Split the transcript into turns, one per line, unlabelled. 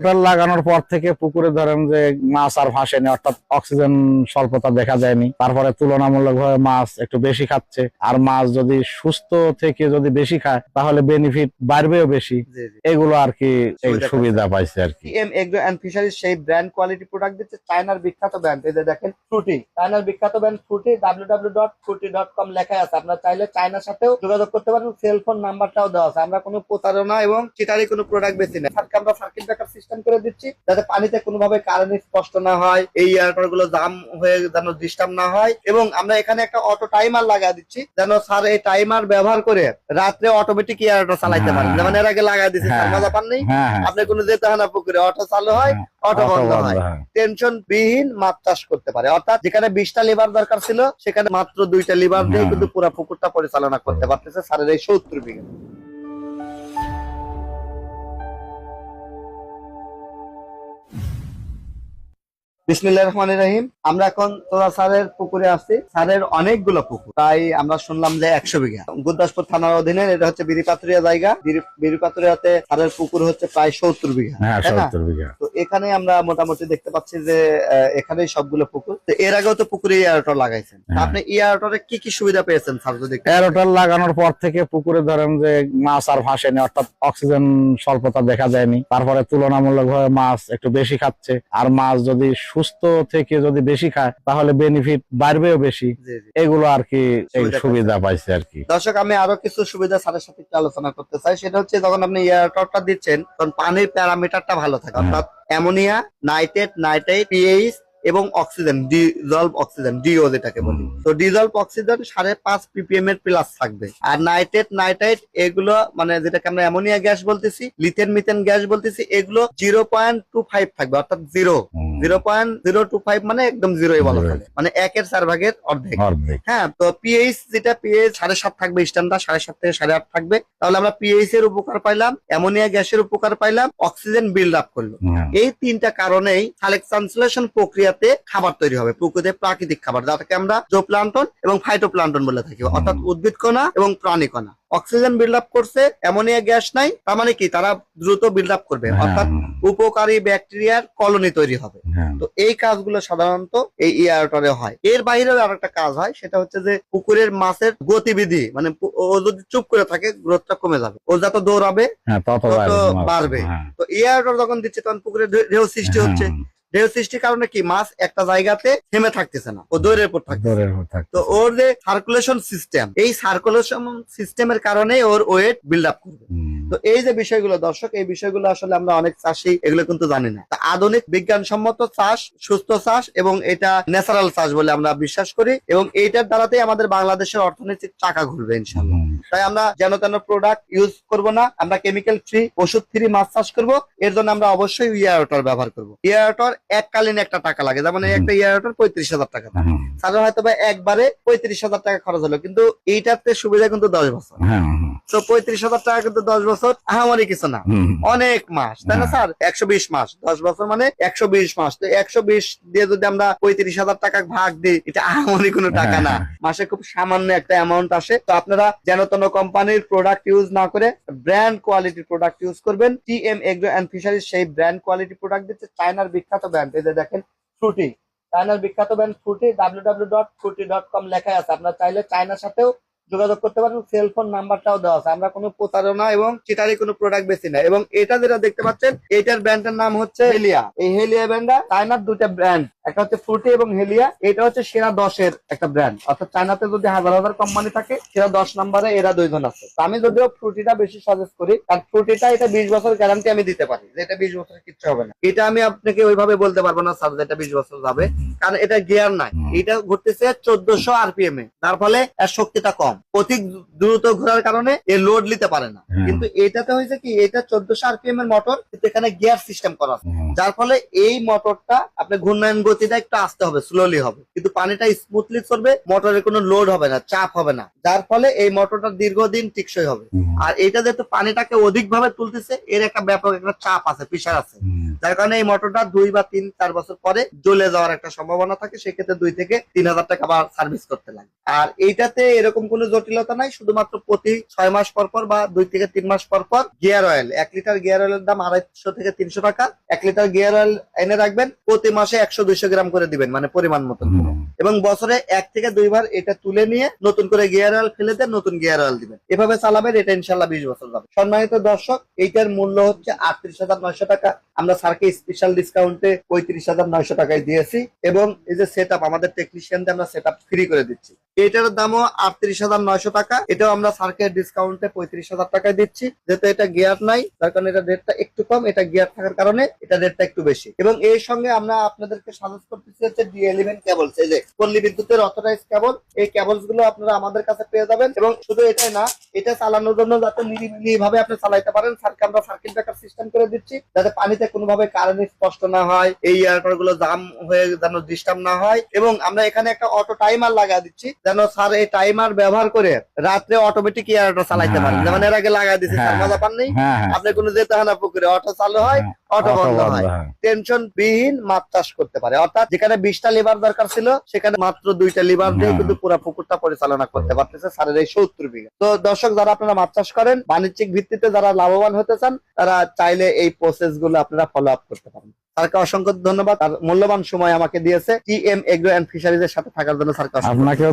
Motor লাগানোর পর থেকে পুকুরে ধরেন যে মাছ আর ভাসেনি অর্থাৎ অক্সিজেন স্বল্পতা দেখা যায়নি। তারপরে তুলনামূলকভাবে মাছ একটু বেশি খাচ্ছে। আর মাছ যদি সুস্থ থেকে যদি বেশি খায় তাহলে বেনিফিট বাড়বেও বেশি। এগুলো আর কি
সুবিধা
পাইছে। আর কি।
এম এগ্রো অ্যান্ড ফিশারিজ সেই ব্র্যান্ড কোয়ালিটি প্রোডাক্ট দিচ্ছে চায়নার বিখ্যাত ব্র্যান্ড এই যে দেখেন ফ্রুটি চায়নার বিখ্যাত ব্র্যান্ড ফ্রুটি কম লেখা আছে। আপনারা চাইলে চায়নার সাথেও যোগাযোগ করতে পারেন। সেল ফোন নাম্বারটাও দেওয়া আছে। আমরা কোনো প্রতারণা এবং চিটারি কোনো প্রোডাক্ট বেশি না। আমরা সার্কিট ব্রেকার সিস্টেম করে দিচ্ছি যাতে পানিতে কোনোভাবে কারেন্ট স্পষ্ট না হয় এই ইয়ারটারগুলো জাম হয়ে যেন ডিস্টার্ব না হয় এবং আমরা এখানে একটা অটো টাইমার লাগা দিচ্ছি যেন স্যার এই টাইমার ব্যবহার করে রাত্রে অটোমেটিক ইয়ারটা চালাইতে পারেন
হ্যাঁ।
যেমন এর আগে লাগা দিচ্ছি
হ্যাঁ।
মজা পান নেই
হ্যাঁ
আপনি কোনো যেতে হয় না পুকুরে অটো চালু হয় অটো বন্ধ হয়। টেনশন বিহীন মাছ চাষ করতে পারে অর্থাৎ যেখানে বিশটা লিভার দরকার ছিল সেখানে মাত্র দুইটা লিভার দিয়ে। কিন্তু পুরো পুকুরটা পরিচালনা করতে পারতেছে স্যারের এই সত্তর বিঘা বিসমিল্লাহ রহমান রহিম। আমরা এখন তোরা স্যারের পুকুরে অনেকগুলো তাই আমরা শুনলাম যে একশো বিঘা। গুরদাসপুর থানার অধীনে এটা হচ্ছে বিরিপাতুরিয়া জায়গা। বিরি- বিরিপাতুরিয়াতে স্যারের পুকুর হচ্ছে প্রায় সত্তর বিঘা।
হ্যাঁ
তাই না? তো এখানে আমরা মোটামুটি দেখতে পাচ্ছি যে এখানেই সবগুলো পুকুর। তো এর আগেও তো পুকুরে ইয়ারটর লাগাইছেন।
হ্যাঁ।
আপনি ইয়ারটরে কি কি সুবিধা পেয়েছেন স্যার যদি একটু-
লাগানোর পর থেকে পুকুরে ধরেন যে মাছ আর ভাসেনি অর্থাৎ অক্সিজেন স্বল্পতা দেখা যায়নি তারপরে তুলনামূলক ভাবে মাছ একটু বেশি খাচ্ছে। আর মাছ যদি সুস্থ থেকে যদি বেশি খায় তাহলে বেনিফিট বাড়বেও বেশি। এগুলো আর কি
সুবিধা
পাইছে। আর কি।
দর্শক আমি আরও কিছু সুবিধা স্যারের সাথে একটু আলোচনা করতে চাই। সেটা হচ্ছে যখন আপনি ইয়ারটরটা দিচ্ছেন তখন পানির প্যারামিটারটা ভালো থাকে।
হ্যাঁ।
অর্থাৎ অ্যামোনিয়া নাইট্রেট নাইট্রেট পিএইচ এবং অক্সিজেন ডিজলভ অক্সিজেন ডিও যেটাকে বলি। তো ডিজলভ অক্সিজেন সাড়ে পাঁচ পিপিএম এর প্লাস থাকবে। আর নাইট্রেট নাইট্রাইট এগুলো মানে যেটাকে আমরা অ্যামোনিয়া গ্যাস বলতেছি লিথেন মিথেন গ্যাস বলতেছি এগুলো জিরো পয়েন্ট টু ফাইভ থাকবে অর্থাৎ zero zero point zero two five মানে একদম জিরোই বলা। মানে একের চার ভাগের অর্ধেক। হ্যাঁ তো পিএইচ যেটা পিএইচ সাড়ে সাত থাকবে স্ট্যান্ডার্ড সাড়ে সাত থেকে সাড়ে আট থাকবে। তাহলে আমরা পিএইচ এর উপকার পাইলাম অ্যামোনিয়া গ্যাসের উপকার পাইলাম অক্সিজেন বিল্ড আপ করল।
হ্যাঁ,
এই তিনটা কারণেই সালেকশন প্রক্রিয়াতে খাবার তৈরি হবে প্রকৃতির প্রাকৃতিক খাবার যাটাকে আমরা জোপ্লান্টন এবং ফাইটোপ্লান্টন বলে থাকি অর্থাৎ উদ্ভিদ কণা এবং প্রাণী কণা। অক্সিজেন বিল্ড আপ করছে অ্যামোনিয়া গ্যাস নাই তার মানে কি? তারা দ্রুত বিল্ড আপ করবে
হ্যাঁ,
অর্থাৎ উপকারী ব্যাকটেরিয়ার কলোনি তৈরি হবে।
হ্যাঁ,
তো এই কাজগুলো সাধারণত এই ইয়ারটরে হয়। এর বাইরেও আর একটা কাজ হয় সেটা হচ্ছে যে পুকুরের মাছের গতিবিধি মানে ও যদি চুপ করে থাকে গ্রোথটা কমে যাবে। ও যত দৌড়াবে
হ্যাঁ, তত বাড়বে।
তো ইয়ারটর যখন দিচ্ছে তখন পুকুরে ঢেউ সৃষ্টি হচ্ছে। ঢেউ সৃষ্টির কারণে কি মাছ একটা জায়গাতে থেমে থাকতেছে না ও দৌড়ের উপর থাকছে
থাকতে।
তো ওর যে সার্কুলেশন সিস্টেম এই সার্কুলেশন সিস্টেমের কারণে ওর ওয়েট বিল্ড আপ করবে। তো এই যে বিষয়গুলো দর্শক এই বিষয়গুলো আসলে আমরা অনেক চাষি এগুলো কিন্তু জানি না। তা আধুনিক বিজ্ঞানসম্মত চাষ সুস্থ চাষ এবং এটা ন্যাচারাল চাষ বলে আমরা বিশ্বাস করি এবং এইটার দ্বারাতেই আমাদের বাংলাদেশের অর্থনৈতিক চাকা ঘুরবে ইনশাল্লাহ তাই আমরা যেন তেন প্রোডাক্ট ইউজ করব না আমরা কেমিক্যাল ফ্রি ওষুধ ফ্রি মাছ চাষ করব এর জন্য আমরা অবশ্যই ইয়ারটর ব্যবহার করব। ইয়ারটর এককালীন একটা টাকা লাগে যেমন এই একটা ইয়ারটর পঁয়ত্রিশ হাজার টাকা দাম।
হ্যাঁ,
সাধারণ হয়তো বা একবারে পঁয়ত্রিশ হাজার টাকা খরচ হলো কিন্তু এইটাতে সুবিধা কিন্তু দশ বছর।
হ্যাঁ, হ্যাঁ,
তো পঁয়ত্রিশ হাজার টাকা কিন্তু দশ বছর আহামারি কিছু না। অনেক মাস তাই না
হ্যাঁ।
স্যার? একশো বিশ মাস দশ বছর মানে একশো বিশ মাস। তো একশো বিশ দিয়ে যদি আমরা পঁয়ত্রিশ হাজার টাকা ভাগ দিই এটা আহামারি কোনো টাকা না।
হ্যাঁ।
মাসে খুব সামান্য একটা অ্যামাউন্ট আসে। তো আপনারা যেন তেন কোম্পানির প্রোডাক্ট ইউজ না করে ব্র্যান্ড কোয়ালিটির প্রোডাক্ট ইউজ করবেন। T M agro and fisheries সেই ব্র্যান্ড কোয়ালিটি প্রোডাক্ট দিচ্ছে চায়নার বিখ্যাত ব্র্যান্ড এই যে দেখেন ফ্রুটি চায়নার বিখ্যাত brand Fruity W W dot Fruity dot com লেখা আছে। আপনারা চাইলে চায়নার সাথেও যোগাযোগ করতে পারেন। সেল ফোন নাম্বারটাও দেওয়া আছে। আমরা কোনো প্রতারণা এবং চিটারি কোনো প্রোডাক্ট বেশি না এবং এটা যেটা দেখতে পাচ্ছেন, এটার ব্র্যান্ডের নাম হচ্ছে হেলিয়া এই হেলিয়া ব্র্যান্ডটা চায়নার দুইটা ব্র্যান্ড একটা হচ্ছে ফ্রুটি এবং হেলিয়া এটা হচ্ছে সেরা দশের একটা ব্র্যান্ড অর্থাৎ চায়নাতে যদি হাজার হাজার কোম্পানি থাকে সেরা দশ নম্বরে এরা দুইজন আছে। আমি যদিও ফ্রুটিটা বেশি সাজেস্ট করি কারণ ফ্রুটিটা এটা বিশ বছর গ্যারান্টি আমি দিতে পারি যে এটা বিশ বছরের কিচ্ছু হবে না। এটা আমি আপনাকে ওইভাবে বলতে পারব না স্যার এটা বিশ বছর যাবে কারণ এটা গিয়ার নাই। এটা ঘুরতেছে চোদ্দশো আরপিএম এ তার ফলে এর শক্তিটা কম। অধিক দ্রুত ঘোরার কারণে এ লোড নিতে পারে না। কিন্তু এটাতে হয়েছে কি এটা চোদ্দশো আরপিএম এর মোটর কিন্তু এখানে গিয়ার সিস্টেম করা আছে। যার ফলে এই মোটরটা আপনার ঘূর্ণায়ন গতিটা একটু আসতে হবে স্লোলি হবে। কিন্তু পানিটা স্মুথলি চলবে মোটরের কোনো লোড হবে না চাপ হবে না। যার ফলে এই মোটরটা দীর্ঘদিন টিকসই হবে। আর এটা যেহেতু পানিটাকে অধিক ভাবে তুলতেছে এর একটা ব্যাপক একটা চাপ আছে প্রেশার আছে। যার কারণে এই মোটরটা দুই বা তিন চার বছর পরে জ্বলে যাওয়ার একটা সম্ভাবনা থাকে সেক্ষেত্রে দুই থেকে তিন হাজার টাকা আবার সার্ভিস করতে লাগে। আর এইটাতে এরকম কোনো জটিলতা নাই শুধুমাত্র প্রতি ছয় মাস পর পর বা দুই থেকে তিন মাস পর পর গিয়ার অয়েল এক লিটার গিয়ার অয়েলের দাম আড়াইশো থেকে তিনশো টাকা। এক লিটার গিয়ার অয়েল এনে রাখবেন প্রতি মাসে একশো দুইশো গ্রাম করে দিবেন মানে পরিমাণ মতো এবং বছরে এক থেকে দুইবার এটা তুলে নিয়ে নতুন করে গিয়ার অয়েল ফেলে দেন নতুন গিয়ার অয়েল দিবেন। এভাবে চালাবেন এটা ইনশাল্লাহ বিশ বছর যাবে। সম্মানিত দর্শক এইটার মূল্য হচ্ছে আটত্রিশ হাজার নয়শো টাকা। আমরা স্যারকে স্পেশাল ডিসকাউন্টে পঁয়ত্রিশ হাজার নয়শো টাকায় দিয়েছি। এবং এই যে সেট আমাদের টেকনিশিয়ানদের আমরা সেট ফ্রি করে দিচ্ছি। এটার দামও আটত্রিশ হাজার নয়শো টাকা। এটাও আমরা স্যারকে ডিসকাউন্টে পঁয়ত্রিশ হাজার টাকায় দিচ্ছি। যেহেতু এটা গিয়ার নাই, তার কারণে এটা রেটটা একটু কম, এটা গিয়ার থাকার কারণে এটা রেটটা একটু বেশি। এবং এর সঙ্গে আমরা আপনাদেরকে সাজেস্ট করতেছি হচ্ছে ডি এলিমেন্ট কেবলস এই যে পল্লী বিদ্যুতের অথরাইজ কেবল এই কেবলসগুলো আপনারা আমাদের কাছে পেয়ে যাবেন। এবং শুধু এটাই না, এটা চালানোর জন্য যাতে নিরিবিলি ভাবে আপনি চালাইতে পারেন সার্কে আমরা সার্কিট ব্রেকার সিস্টেম করে দিচ্ছি, যাতে পানিতে কোনোভাবে কারেন্ট স্পষ্ট না হয়, এই ইয়ারটারগুলো জাম হয়ে যেন ডিস্টার্ব না হয়। এবং আমরা এখানে একটা অটো টাইমার লাগা দিচ্ছি যেন স্যার এই টাইমার ব্যবহার করে রাত্রে অটোমেটিক ইয়ারটা চালাইতে পারেন।
হ্যাঁ।
যেমন এর আগে লাগা দিচ্ছি স্যার
হ্যাঁ।
মজা পাননি
হ্যাঁ
আপনি কোনো যেতে হয় না পুকুরে। অটো চালু হয় অটো বন্ধ হয়। টেনশন বিহীন মাছ চাষ করতে পারে। অর্থাৎ যেখানে বিশটা লিভার দরকার ছিল সেখানে মাত্র দুইটা লিভার দিয়ে। কিন্তু পুরো পুকুরটা পরিচালনা করতে পারতেছে স্যারের এই সত্তর বিঘা। তো দর্শক যারা আপনারা মাছ চাষ করেন বাণিজ্যিক ভিত্তিতে যারা লাভবান হতে চান তারা চাইলে এই প্রসেসগুলো আপনারা ফলো আপ করতে পারেন। স্যারকে অসংখ্য ধন্যবাদ। আর মূল্যবান সময় আমাকে দিয়েছে T M agro and fisheries এর সাথে থাকার জন্য স্যারকে
আপনাকেও